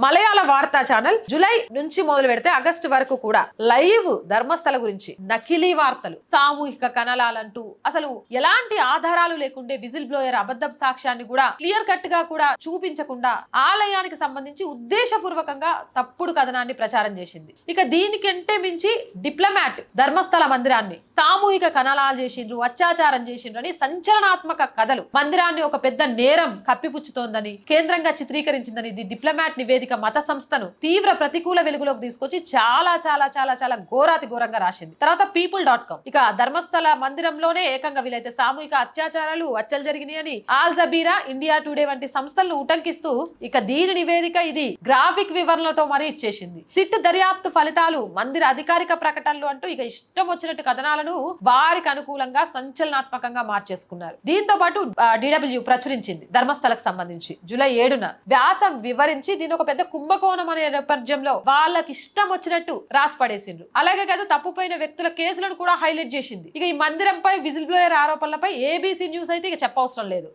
മലയാള మలయాళ వార్తా channel July నుంచి మొదలు పెడితే ఆగస్టు వరకు కూడా లైవ్ ధర్మస్థల గురించి నకిలీ వార్తలు సామూహిక కనలాలంటూ అసలు ఎలాంటి ఆధారాలు లేకుండే విజిల్ బ్లోయర్ అబద్ధ సాక్ష్యాన్ని కూడా క్లియర్ కట్గా కూడా చూపించకుండా ఆలయానికి సంబంధించి ఉద్దేశపూర్వకంగా తప్పుడు కథనాన్ని ప్రచారం చేసింది. ఇక దీనికంటే మించి డిప్లొమాట్ ధర్మస్థల మందిరాన్ని సామూహిక కనలాలు చేసిండ్రు అత్యాచారం చేసిండ్రు అని సంచలనాత్మక కథలు మందిరాన్ని ఒక పెద్ద నేరం కప్పిపుచ్చుతోందని కేంద్రంగా చిత్రీకరించిందని ఇది డిప్లొమాట్ నివేదిక మత సంస్థను తీవ్ర ప్రతికూల వెలుగులోకి తీసుకొచ్చి చాలా చాలా చాలా చాలా ఘోరాతి ఘోరంగా రాసింది. తర్వాత పీపుల్ డాట్ కామ్ ఇక ధర్మస్థల మందిరంలోనే ఏకంగా వీలైతే సామూహిక అత్యాచారాలు హత్యలు జరిగినాయని ఆల్ జబీరా ఇండియా టుడే వంటి సంస్థలను ఉటంకిస్తూ ఇక దీని నివేదిక ఇది గ్రాఫిక్ వివరణలతో మరీ ఇచ్చేసింది. సిట్ దర్యాప్తు ఫలితాలు మందిర అధికారిక ప్రకటనలు అంటూ ఇక ఇష్టం వచ్చినట్టు కథనాలను వారికి అనుకూలంగా సంచలనాత్మకంగా మార్చేసుకున్నారు. దీంతో పాటు డిడబ్ల్యూ ప్రచురించింది ధర్మస్థలకు సంబంధించి. జూలై ఏడున వ్యాసం వివరించి దీని ఒక పెద్ద కుంభ కుంభకోణం అనే నేపథ్యంలో వాళ్ళకి ఇష్టం వచ్చినట్టు రాసి పడేసిండ్రు. అలాగే కాదు తప్పుపోయిన వ్యక్తుల కేసులను కూడా హైలైట్ చేసింది. ఇక ఈ మందిరంపై విజిల్ బ్లోయర్ ఆరోపణలపై ఏబీసీ న్యూస్ అయితే ఇక చెప్పవసరం లేదు.